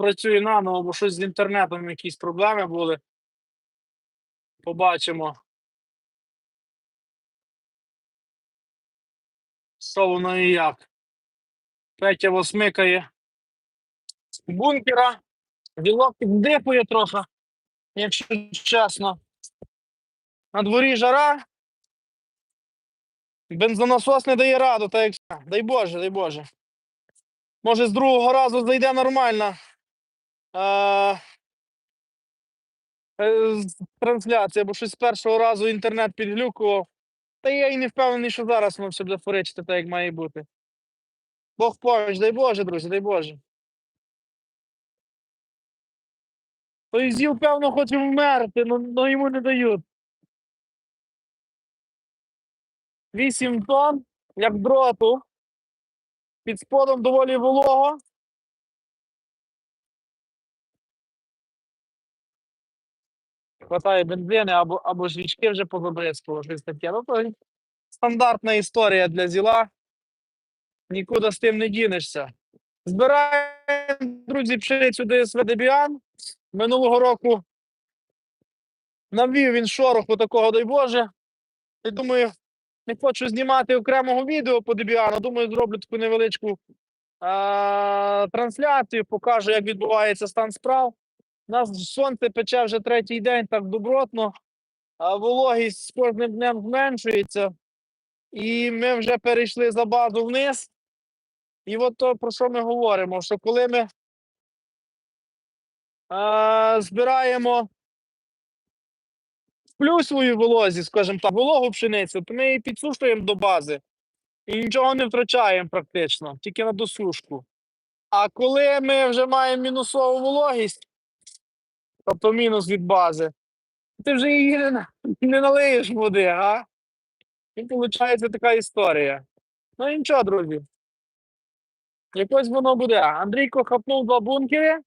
запрацює наново, бо щось з інтернетом якісь проблеми були. Побачимо. Що воно і як. Петя восмикає бункера. Ділок піддипує трохи, якщо чесно. На дворі жара. Бензонасос не дає раду, так як все. Дай Боже, дай Боже. Може, з другого разу зайде нормально. Е, трансляція, бо щось з першого разу інтернет підглюкував. Та я і не впевнений, що зараз воно все буде форичити так, як має бути. Бог поміч, дай Боже, друзі, дай Боже. Той зіл, певно, хоче вмерти, але йому не дають. 8 тонн, як дроту. Під сподом доволі волого. Хватає бензини або, або свічки вже позабризкало, щось таке. Ну, то стандартна історія для зіла. Нікуди з тим не дінешся. Збираємо, друзі, пшеницю ДСВ Дебіан. Минулого року навів він шороху такого, дай Боже. Я думаю, не хочу знімати окремого відео по Дебіану. Думаю, зроблю таку невеличку трансляцію, покажу, як відбувається стан справ. У нас сонце пече вже третій день так добротно, а вологість з кожним днем зменшується. І ми вже перейшли за базу вниз. І от то, про що ми говоримо, що коли ми а, збираємо в плюсовій волозі, скажімо так, вологу пшеницю, то ми її підсушуємо до бази і нічого не втрачаємо практично, тільки на досушку. А коли ми вже маємо мінусову вологість, тобто мінус від бази, ти вже її не, не налиєш води, а? І виходить така історія. Ну і нічого, друзі. Якось воно буде. Андрійко хапнув два бункери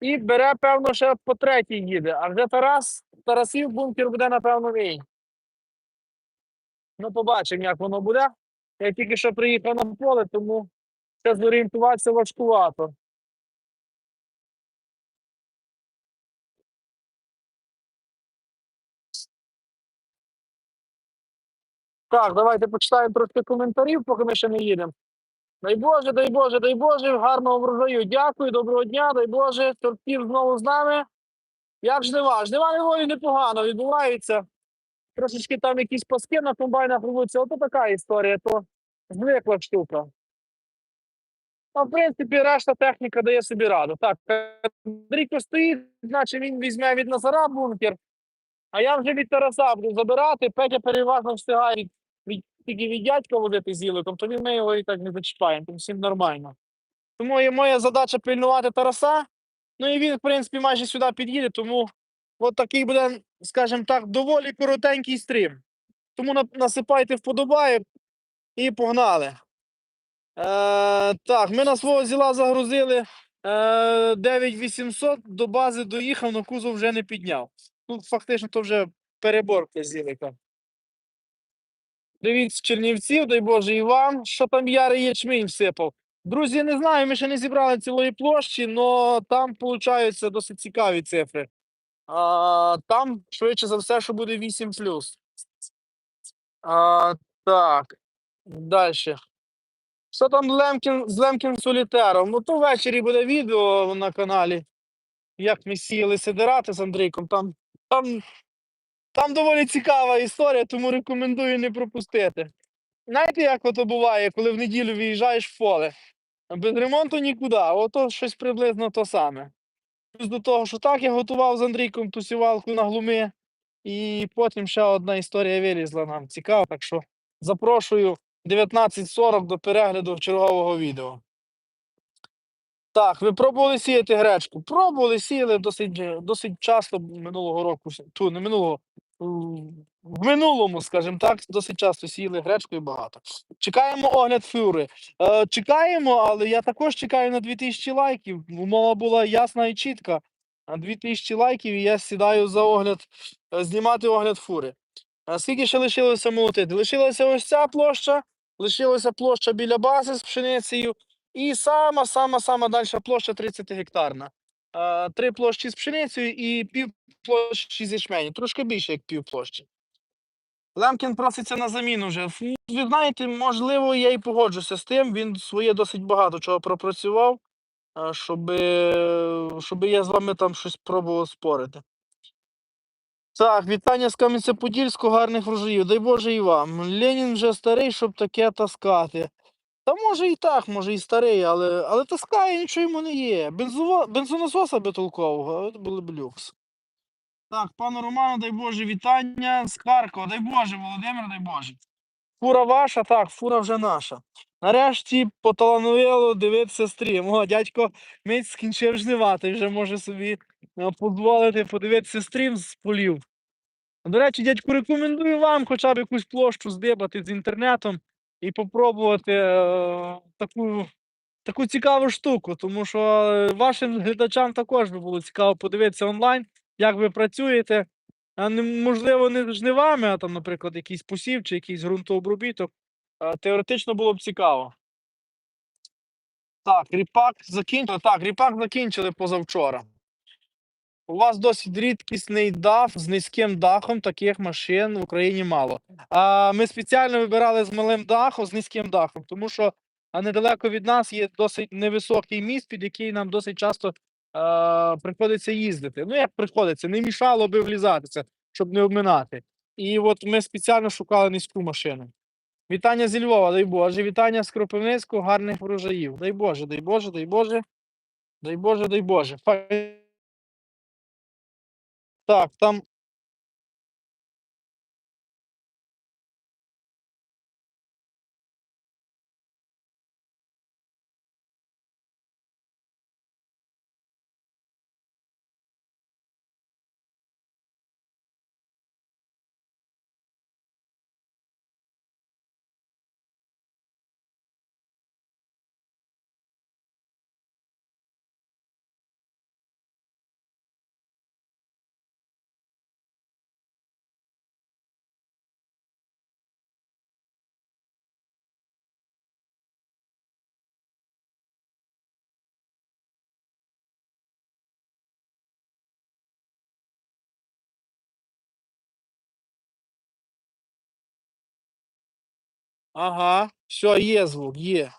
і бере, певно, ще по третій їде. А вже Тарас, Тарасів бункер буде, напевно, мій. Ну, побачимо, як воно буде. Я тільки що приїхав на поле, тому ще зорієнтуватися важкувато. Так, давайте почитаємо трошки коментарів, поки ми ще не їдемо. Дай Боже, дай Боже, дай Боже, гарного врожаю. Дякую, доброго дня, дай Боже, торпів знову з нами. Як жнива? Жнива неволі непогано відбувається. Трошечки там якісь паски на комбайнах рвуться. Ото така історія, то звикла штука. А в принципі, решта техніка дає собі раду. Так, Андрійко стоїть, значить він візьме від Назара бункер, а я вже від Тараса буду забирати. Петя переважно встигає тільки від дядька водити з Іликом, то він ми його і так не зачіпаємо, тому всім нормально. Тому є моя задача пильнувати Тараса. Ну і він, в принципі, майже сюди під'їде, тому от такий буде, скажімо так, доволі коротенький стрім. Тому насипайте вподобайок і погнали. Е, так, ми на свого зіла загрузили е, 9800, до бази доїхав, але кузов вже не підняв. Ну, фактично, то вже переборка зілика. Привіт з Чернівців, дай Боже, і вам. Що там ярий ячмінь всипав? Друзі, не знаю, ми ще не зібрали цілої площі, але там получаються досить цікаві цифри. А, там, швидше за все, що буде 8 А, так, далі. Що там Лемкін, з Лемкін Солітером? Ну, то ввечері буде відео на каналі. Як ми сіяли сидирати з Андрійком. Там, там, там доволі цікава історія, тому рекомендую не пропустити. Знаєте, як ото буває, коли в неділю виїжджаєш в поле? Без ремонту нікуди, ото щось приблизно то саме. Плюс до того, що так я готував з Андрійком ту сівалку на глуми, і потім ще одна історія вилізла нам. Цікаво, так що запрошую 19.40 до перегляду чергового відео. Так, ви пробували сіяти гречку? Пробували, сіяли досить, досить часто минулого року. Ту, не минулого. В минулому, скажімо так, досить часто сіяли гречку і багато. Чекаємо огляд фюри. Е, чекаємо, але я також чекаю на 2000 лайків. Умова була ясна і чітка. А 2000 лайків і я сідаю за огляд, е, знімати огляд фури. А скільки ще лишилося молотити? Лишилася ось ця площа, лишилася площа біля бази з пшеницею І сама, сама, сама дальша площа 30 гектарна. Три площі з пшеницею і пів площі з ячменю. Трошки більше, як пів площі. Лемкін проситься на заміну вже. Ви знаєте, можливо, я і погоджуся з тим. Він своє досить багато чого пропрацював, щоб, щоб я з вами там щось пробував спорити. Так, вітання з Кам'янця-Подільського, гарних врожаїв. Дай Боже і вам. Ленін вже старий, щоб таке таскати. Та може і так, може і старий, але, але таскає, нічого йому не є. Бензово... Бензонасоса би це було б люкс. Так, пану Роману, дай Боже, вітання з Харкова. Дай Боже, Володимир, дай Боже. Фура ваша, так, фура вже наша. Нарешті поталановило дивитися стрім. О, дядько мить скінчив жнивати, вже може собі е, дозволити подивитися стрім з полів. До речі, дядьку, рекомендую вам хоча б якусь площу здибати з інтернетом і попробувати е, таку, таку цікаву штуку, тому що е, вашим глядачам також би було цікаво подивитися онлайн, як ви працюєте. А не, можливо, не жнивами, а там, наприклад, якийсь посів чи якийсь ґрунтообробіток. Е, Теоретично було б цікаво. Так, ріпак закінчили. Так, ріпак закінчили позавчора. У вас досить рідкісний дах з низьким дахом, таких машин в Україні мало. А ми спеціально вибирали з малим дахом, з низьким дахом, тому що недалеко від нас є досить невисокий міст, під який нам досить часто е, приходиться їздити. Ну, як приходиться, не мішало би влізатися, щоб не обминати. І от ми спеціально шукали низьку машину. Вітання зі Львова, дай Боже. Вітання з Кропивницького, гарних врожаїв. Дай Боже, дай Боже, дай Боже. Дай Боже, дай Боже. Так, там. Ага, все, є звук, є.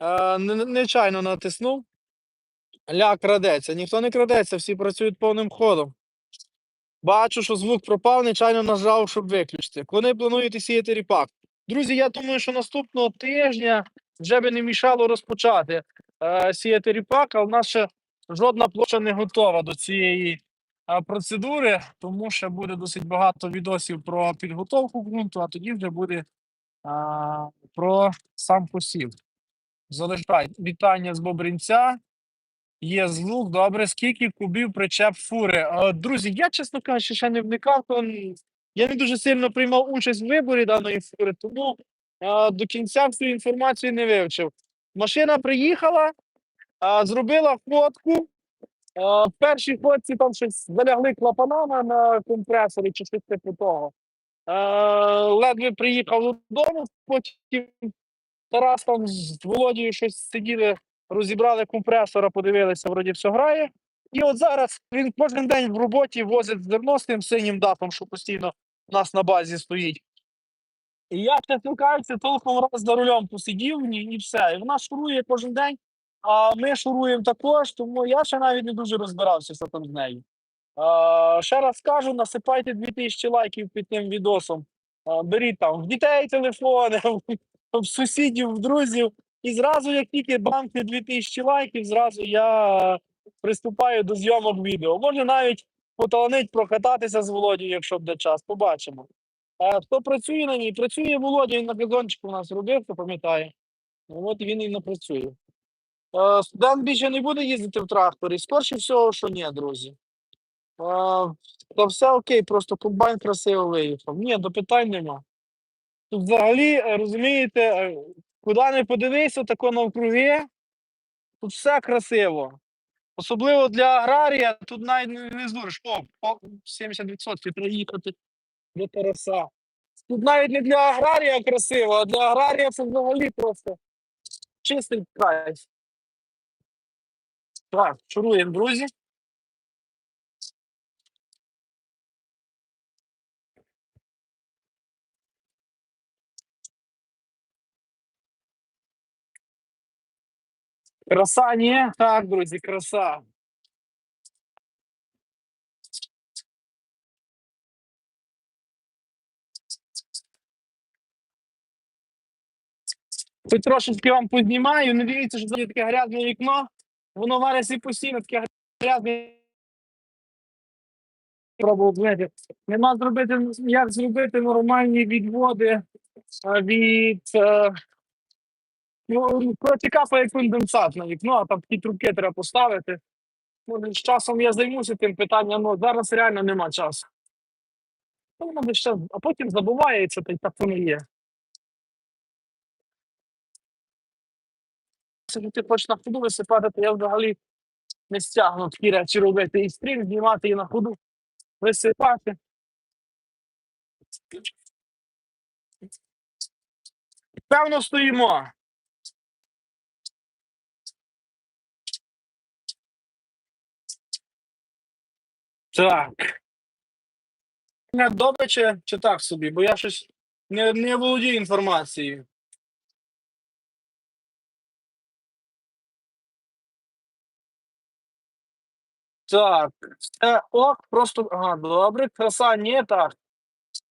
Е, не- не- нечайно натиснув. Ля крадеться. Ніхто не крадеться, всі працюють повним ходом. Бачу, що звук пропав, нечайно нажав, щоб виключити. Коли плануєте сіяти ріпак? Друзі, я думаю, що наступного тижня вже би не мішало розпочати е, сіяти ріпак, а в нас ще жодна площа не готова до цієї е, процедури, тому що буде досить багато відосів про підготовку ґрунту, а тоді вже буде а, про сам посів. Залишай вітання з Бобринця. Є звук, добре. Скільки кубів причеп фури? А, друзі, я, чесно кажучи, ще не вникав, то я не дуже сильно приймав участь в виборі даної фури, тому а, до кінця всю інформацію не вивчив. Машина приїхала, а, зробила фотку. А, в першій фотці там щось залягли клапанами на компресорі чи щось типу того. Е, ледве приїхав додому, потім Тарас там з Володією щось сиділи, розібрали компресора, подивилися, вроді все грає. І от зараз він кожен день в роботі возить зерно з тим синім датом, що постійно у нас на базі стоїть. І я, чесно кажучи, толком раз за рулем посидів ні, і все. І вона шурує кожен день, а ми шуруємо також, тому я ще навіть не дуже розбирався, там з нею. Ще раз скажу, насипайте 2000 лайків під тим відосом. Беріть там в дітей телефони, в, сусідів, в друзів. І зразу, як тільки банки 2000 лайків, зразу я приступаю до зйомок відео. Може навіть поталанить прокататися з Володією, якщо буде час. Побачимо. А хто працює на ній? Працює Володя, він на газончику у нас робив, хто пам'ятає. От він і не працює. Студент більше не буде їздити в тракторі. Скорше всього, що ні, друзі. Та все окей, просто комбайн красиво виїхав. Ні, до питань нема. Тут взагалі, е, розумієте, е, куди не подивися, тако навкруги, тут все красиво. Особливо для аграрія, тут навіть не, здуриш. О, 70% треба їхати до Тараса. Тут навіть не для аграрія красиво, а для аграрія це взагалі просто чистий край. Так, шуруємо, друзі. Краса, ні? Так, друзі, краса. Тут трошечки вам познімаю, не дивіться, що це таке грязне вікно. Воно в Аресі постійно таке грязне. Пробував знаєте, Нема зробити, як зробити нормальні відводи від е, протікапає конденсат на вікно, а там такі трубки треба поставити. Ну, з часом я займуся тим питанням, але зараз реально нема часу. Ну, воно десь час, а потім забувається, та й так воно є. Якщо ти хочеш на ходу висипати, то я взагалі не стягну такі речі робити. І стрім знімати, і на ходу висипати. Певно, стоїмо. Так. Добре чи, чи так собі, бо я щось не, не володію інформацією. Так, все ок, просто ага, добре, краса, ні, так.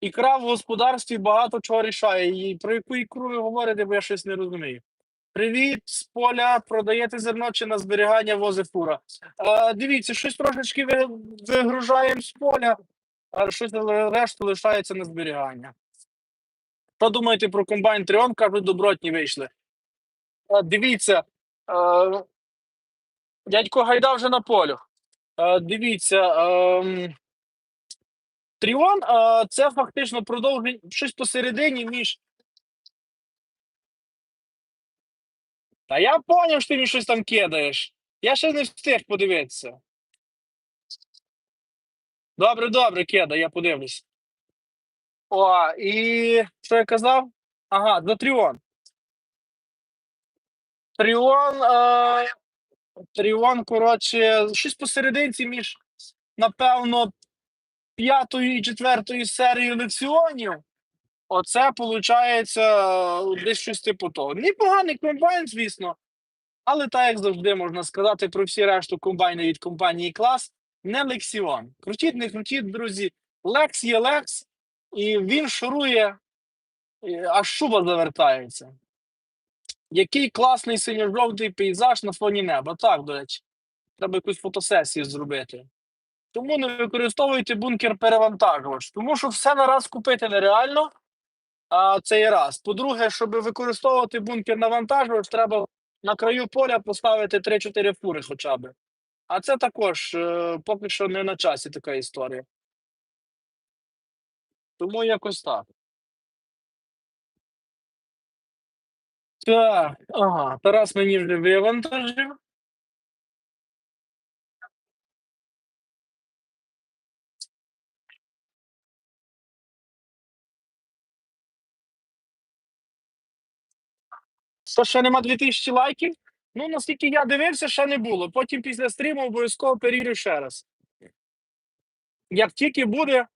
Ікра в господарстві багато чого рішає. І про яку ікру ви говорите, бо я щось не розумію. Привіт, з поля продаєте зерно чи на зберігання вози фура. А, дивіться, щось трошечки вигружаємо з поля, а щось решту лишається на зберігання. Що про комбайн Тріон? Кажуть, добротні вийшли. А, дивіться, а, дядько Гайда вже на полю. А, дивіться, ем, Тріон а, це фактично продовження щось посередині між. Та я поняв, що ти мені щось там кидаєш. Я ще не встиг подивитися. Добре, добре, кеда, я подивлюсь. О, і що я казав? Ага, за Тріон. Тріон. Е, Тріон, коротше, щось посерединці між, напевно, п'ятою і четвертою серією лекціонів. Оце виходить десь щось типу того. Непоганий комбайн, звісно. Але так, як завжди, можна сказати про всі решту комбайни від компанії клас, не лексіон. Крутіть, не крутіть, друзі. Лекс є лекс, і він шурує, аж шуба завертається. Який класний синьо-жовтий пейзаж на фоні неба. Так, до речі, треба якусь фотосесію зробити. Тому не використовуйте бункер перевантажувач, тому що все нараз купити нереально. А це є раз. По-друге, щоб використовувати бункер навантажувач, треба на краю поля поставити 3-4 фури хоча б. А це також е, поки що не на часі така історія. Тому якось так. Так, ага, Тарас мені вже вивантажив. Що ще нема 2000 лайків? Ну, наскільки я дивився, ще не було. Потім після стріму обов'язково перевірю ще раз. Як тільки буде,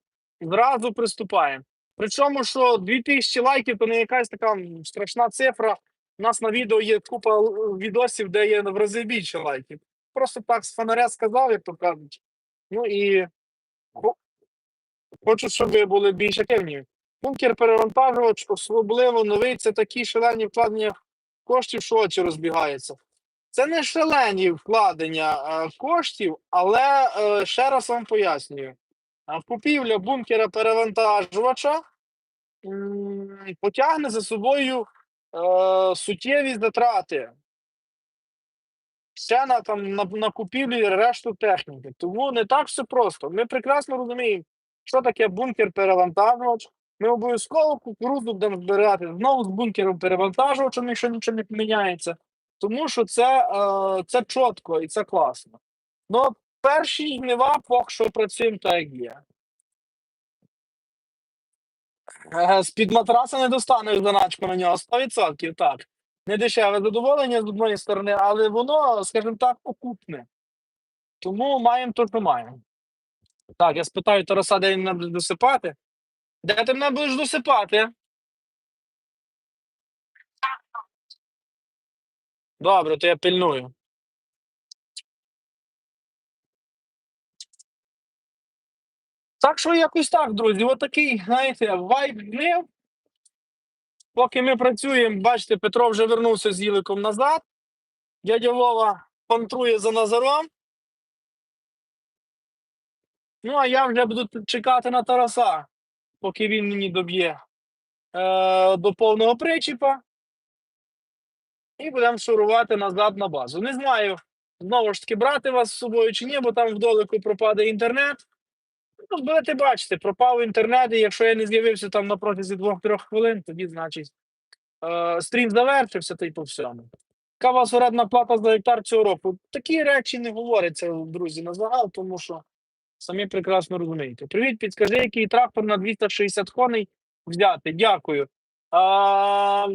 зразу приступаємо. Причому, що 2000 лайків то не якась така страшна цифра. У нас на відео є купа відосів, де є в рази більше лайків. Просто так з фонаря сказав, як то кажуть. Ну і хочу, щоб були більш активні. Бункер перевантажувач, особливо новий, це такі шалені вкладення коштів, що очі розбігаються. Це не шалені вкладення е, коштів, але е, ще раз вам пояснюю. А Купівля бункера перевантажувача потягне за собою е, суттєві затрати. Ще на, там, на, на купівлі решту техніки. Тому не так все просто. Ми прекрасно розуміємо, що таке бункер перевантажувач. Ми обов'язково кукурудзу будемо збирати знову з бункером перевантажувачем, якщо нічого не поміняється. Тому що це, е, це чітко і це класно. Ну, перші жнива поки що працюємо так, як є. Е, З-під матраса не достанеш заначку на нього 100%, так. не дешеве задоволення з одної сторони, але воно, скажімо так, окупне. Тому маємо то, що маємо. Так, я спитаю Тараса, де він буде досипати. Де ти мене будеш досипати? Добре, то я пильную. Так що якось так, друзі. Отакий, знаєте, вайб днів. Поки ми працюємо, бачите, Петро вже вернувся з Іликом назад. Дядя Вова пантрує за Назаром. Ну, а я вже буду чекати на Тараса, поки він мені доб'є е, до повного причіпа. І будемо шурувати назад на базу. Не знаю, знову ж таки, брати вас з собою чи ні, бо там вдалеку пропаде інтернет. Ну, будете бачити, пропав інтернет, і якщо я не з'явився там на протязі 2-3 хвилин, тоді, значить, е, стрім завершився та й по всьому. Яка у плата за гектар цього року? Такі речі не говоряться, друзі, на загал, тому що самі прекрасно розумієте. Привіт, підскажи, який трактор на 260 коней взяти. Дякую. А,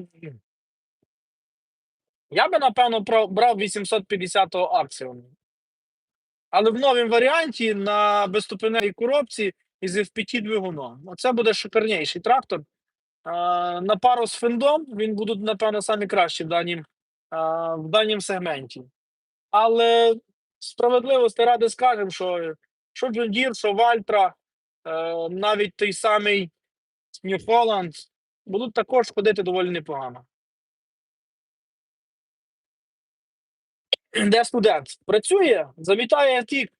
я би, напевно, брав 850-го акціону. Але в новому варіанті на безступеневій коробці із FPT двигуном. Оце буде шикарніший трактор. А, на пару з фендом він буде, напевно, самі кращі в данім, а, в данім сегменті. Але справедливості ради скажемо, що що Deere, що Вальтра, е, навіть той самий Holland будуть також ходити доволі непогано. Де студент? Працює, завітає тік.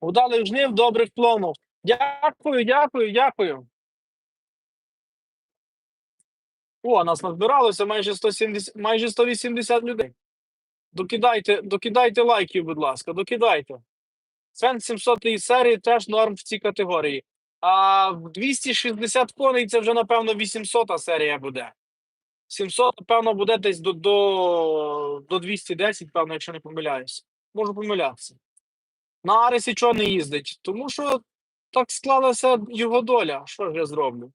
Удалих жнив, добрих планів. Дякую, дякую, дякую. О, нас назбиралося майже 170, майже 180 людей. Докидайте, докидайте лайків, будь ласка, докидайте. Фен 700 серії теж норм в цій категорії. А в 260 коней це вже, напевно, 800 серія буде. 700, напевно, буде десь до, до, до 210, певно, якщо не помиляюся. Можу помилятися. На Аресі чого не їздить? Тому що так склалася його доля. Що ж я зроблю?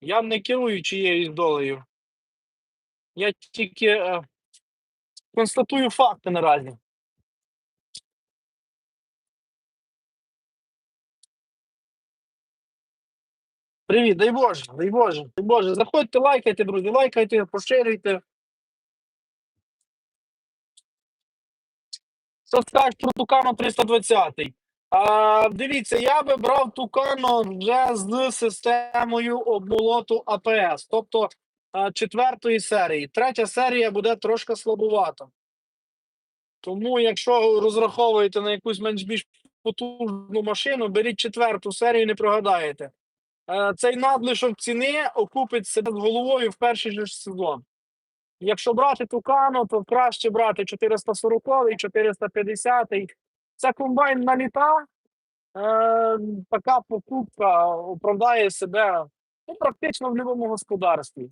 Я не керую чиєюсь долею. Я тільки е, констатую факти наразі. Привіт, дай Боже, дай Боже, дай Боже. Заходьте, лайкайте, друзі, лайкайте, поширюйте. Що скажеш про Тукано 320? А, дивіться, я би брав Тукано вже з системою обмолоту АПС, тобто четвертої серії. Третя серія буде трошки слабувата. Тому, якщо розраховуєте на якусь менш більш потужну машину, беріть четверту серію, не прогадаєте. Е, Цей надлишок ціни окупить себе з головою в перший же сезон. Якщо брати Тукано, то краще брати 440 450 Це комбайн на літа. Е, така покупка оправдає себе ну, практично в будь-якому господарстві.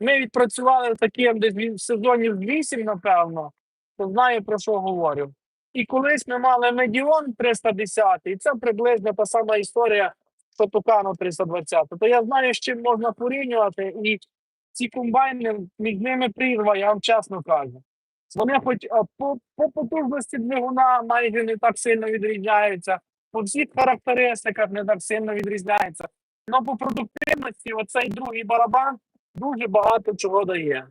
Ми відпрацювали таким десь в сезонів 8, напевно, то знаю про що говорю. І колись ми мали Медіон 310, і це приблизно та сама історія, що Тукано 320. То я знаю, з чим можна порівнювати, і ці комбайни між ними прірва, я вам чесно кажу. Вони хоч по, по потужності двигуна майже не так сильно відрізняються, по всіх характеристиках не так сильно відрізняються. Але по продуктивності оцей другий барабан дуже багато чого дає.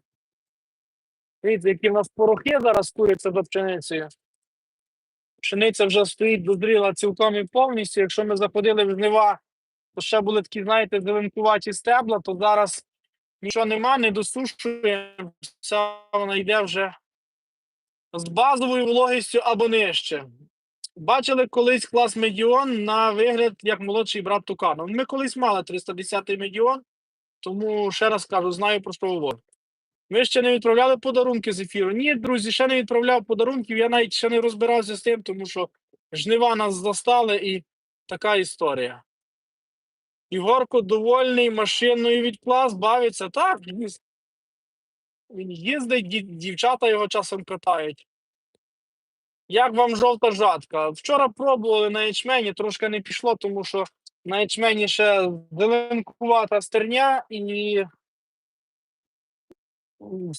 Дивіться, які в нас порохи зараз куряться за пшеницею. Пшениця вже стоїть, дозріла цілком і повністю. Якщо ми заходили в жнива, то ще були такі, знаєте, зеленкуваті стебла, то зараз нічого нема, не досушує, вся вона йде вже з базовою вологістю або нижче. Бачили колись клас Медіон на вигляд як молодший брат Тукану. Ми колись мали 310-й Медіон, тому ще раз кажу, знаю про що говорю. Ви ще не відправляли подарунки з ефіру? Ні, друзі, ще не відправляв подарунків. Я навіть ще не розбирався з тим, тому що жнива нас застали і така історія. Ігорко довольний машиною від клас, бавиться. Так, він їздить, дівчата його часом питають. Як вам жовта жатка? Вчора пробували на ячмені, трошки не пішло, тому що на ячмені зеленкувата стерня і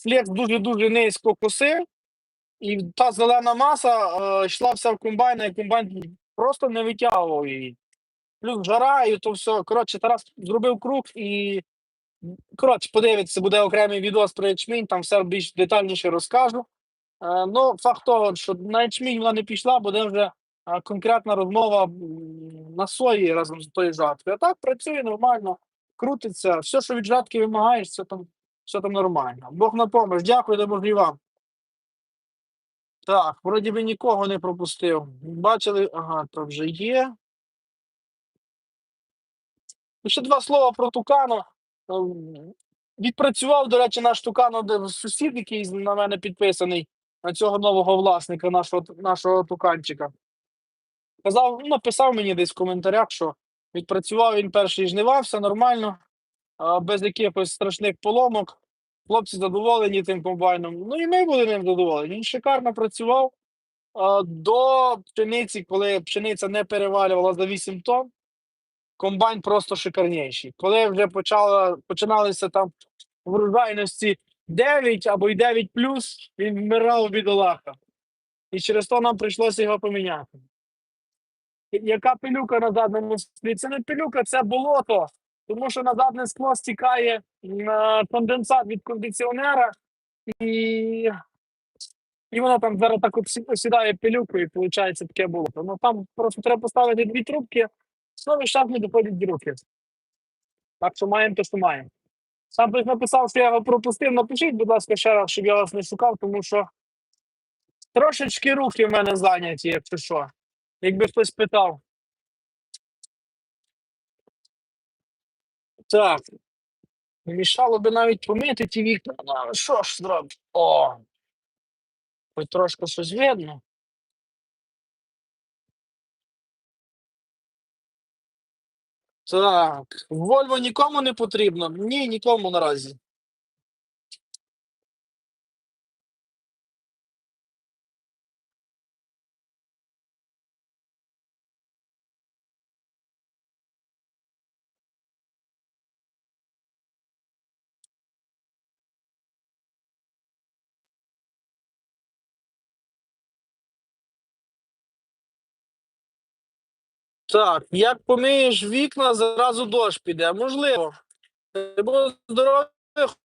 флекс дуже-дуже низько косив, і та зелена маса е, йшла вся в комбайн, і комбайн просто не витягував її. Плюс жара, і то все. Коротше, Тарас зробив круг і. Коротше, подивіться, буде окремий відос про ячмінь, там все більш детальніше розкажу. Е, ну, факт того, що на ячмінь вона не пішла, буде вже конкретна розмова на сої разом з тою жаткою. А так працює нормально, крутиться. Все, що від жатки вимагаєш, все там, все там нормально. Бог на помощь. Дякую, і вам. Так, вроді би нікого не пропустив. Бачили, ага, то вже є. Ще два слова про Тукану. Ем, Відпрацював, до речі, наш Тукано, де сусід, який на мене підписаний, на цього нового власника, нашого, нашого туканчика. Казав, ну, написав мені десь в коментарях, що відпрацював він перший жнива, все нормально, без якихось страшних поломок. Хлопці задоволені тим комбайном. Ну і ми були ним задоволені. Він шикарно працював. До пшениці, коли пшениця не перевалювала за 8 тонн, комбайн просто шикарніший. Коли вже почала, починалися там врожайності 9 або й 9 він вмирав бідолаха. І через то нам прийшлося його поміняти. Яка пилюка на задньому склі? Це не пилюка, це болото. Тому що на заднє скло стікає м, конденсат від кондиціонера, і, і воно там зараз так осідає пилюкою, і виходить таке болото. Ну там просто треба поставити дві трубки, знову час не доходять руки. Так що маємо те, що маємо. Сам хтось написав, що я його пропустив. Напишіть, будь ласка, ще раз, щоб я вас не шукав, тому що трошечки руки в мене зайняті, якщо що. Якби хтось питав. Так. Мішало би навіть помити ті вікна. Ну, але що ж зробити? О! Хоч трошки щось видно. Так. Вольво нікому не потрібно? Ні, нікому наразі. Так, як помиєш вікна, зразу дощ піде. Можливо. Бо здоров'я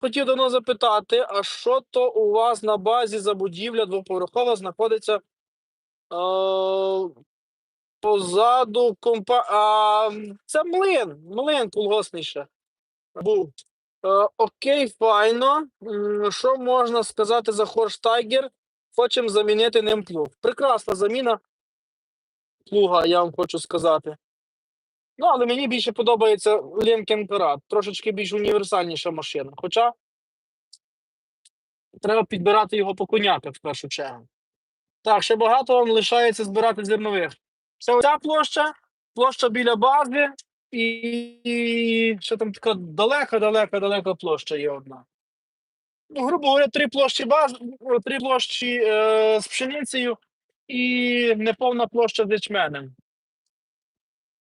хотів давно запитати, а що то у вас на базі за будівля двоповерхова знаходиться е, позаду компа. А, це млин, млин колгосний ще був. Е, окей, файно. Що можна сказати за Хорштайгер? Хочемо замінити ним плуг. Прекрасна заміна плуга, я вам хочу сказати. Ну, але мені більше подобається Lincoln Parade. Трошечки більш універсальніша машина. Хоча треба підбирати його по коняках в першу чергу. Так, ще багато вам лишається збирати зернових. Це ця площа, площа біля бази, і, ще там така далека, далека, далека площа є одна. Ну, грубо говоря, три площі баз, три площі е, з пшеницею і неповна площа з ячменем.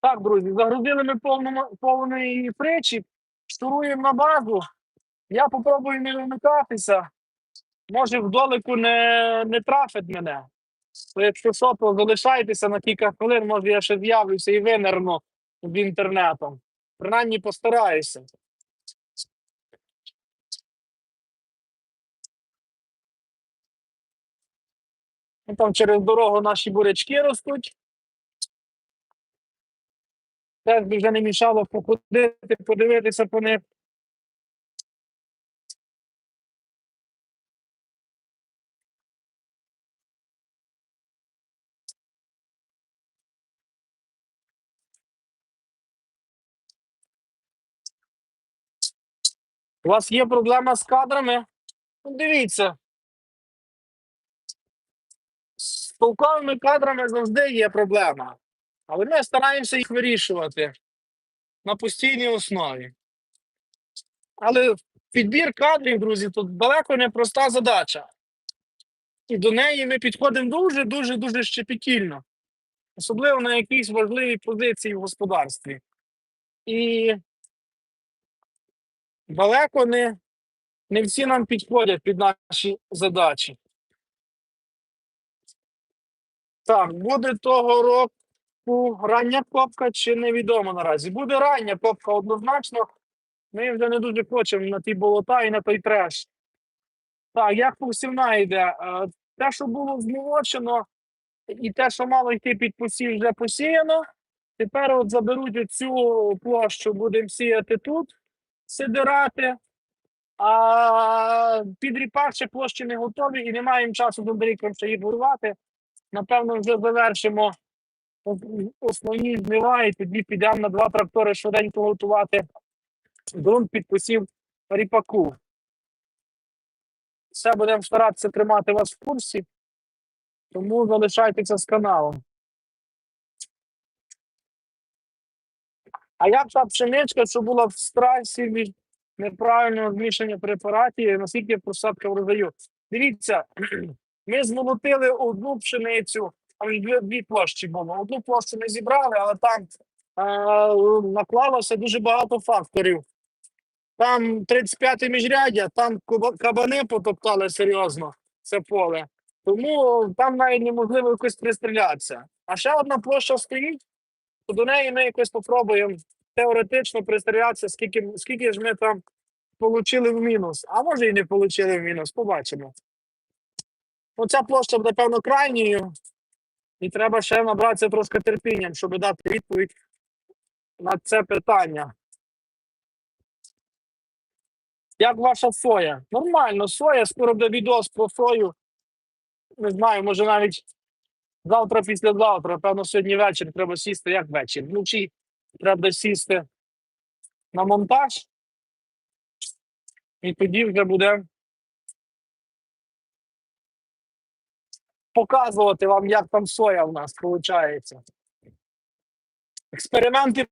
Так, друзі, загрузили ми повний причіп, штуруємо на базу. Я попробую не вимикатися. Може, вдалеку не, не трафить мене. То якщо що, залишайтеся на кілька хвилин, може я ще з'явлюся і винерну в інтернетом. Принаймні постараюся. Там через дорогу наші бурячки ростуть. Теж би вже не мішало походити, подивитися по них. У вас є проблема з кадрами? Ну, Дивіться. З толковими кадрами завжди є проблема. Але ми стараємося їх вирішувати на постійній основі. Але підбір кадрів, друзі, тут далеко не проста задача. І до неї ми підходимо дуже, дуже, щепетільно. Особливо на якійсь важливій позиції в господарстві. І далеко не не всі нам підходять під наші задачі. Так, буде того року рання копка чи невідомо наразі. Буде рання копка однозначно. Ми вже не дуже хочемо на ті болота і на той треш. Так, як посівна йде? Е, Те, що було змолочено, і те, що мало йти під посів, вже посіяно. Тепер от заберуть цю площу, будемо сіяти тут, сидирати. А під ріпак ще площі не готові і немає їм часу до ще їх бурувати. Напевно, вже завершимо основні жнива, і тоді підемо на два трактори швиденько готувати ґрунт під посів ріпаку. Все будемо старатися тримати вас в курсі, тому залишайтеся з каналом. А як та пшеничка, що була в страсі від неправильного змішання препаратів, наскільки просадка врожаю? Дивіться, ми змолотили одну пшеницю, там дві, дві площі було. Одну площу не зібрали, але там е, наклалося дуже багато факторів. Там 35-те міжряддя, там кабани потоптали серйозно це поле. Тому там навіть неможливо якось пристрілятися. А ще одна площа стоїть, то до неї ми якось попробуємо теоретично пристрілятися, скільки, скільки ж ми там отримали в мінус. А може і не отримали в мінус, побачимо. Оця площа буде, певно, крайньою, і треба ще набратися трошки терпінням, щоб дати відповідь на це питання. Як ваша соя? Нормально, соя, скоро буде відос про сою. Не знаю, може навіть завтра, післязавтра, певно, сьогодні вечір треба сісти, як вечір. Вночі треба сісти на монтаж. І тоді вже буде показувати вам, як там соя в нас виходить. Експерименти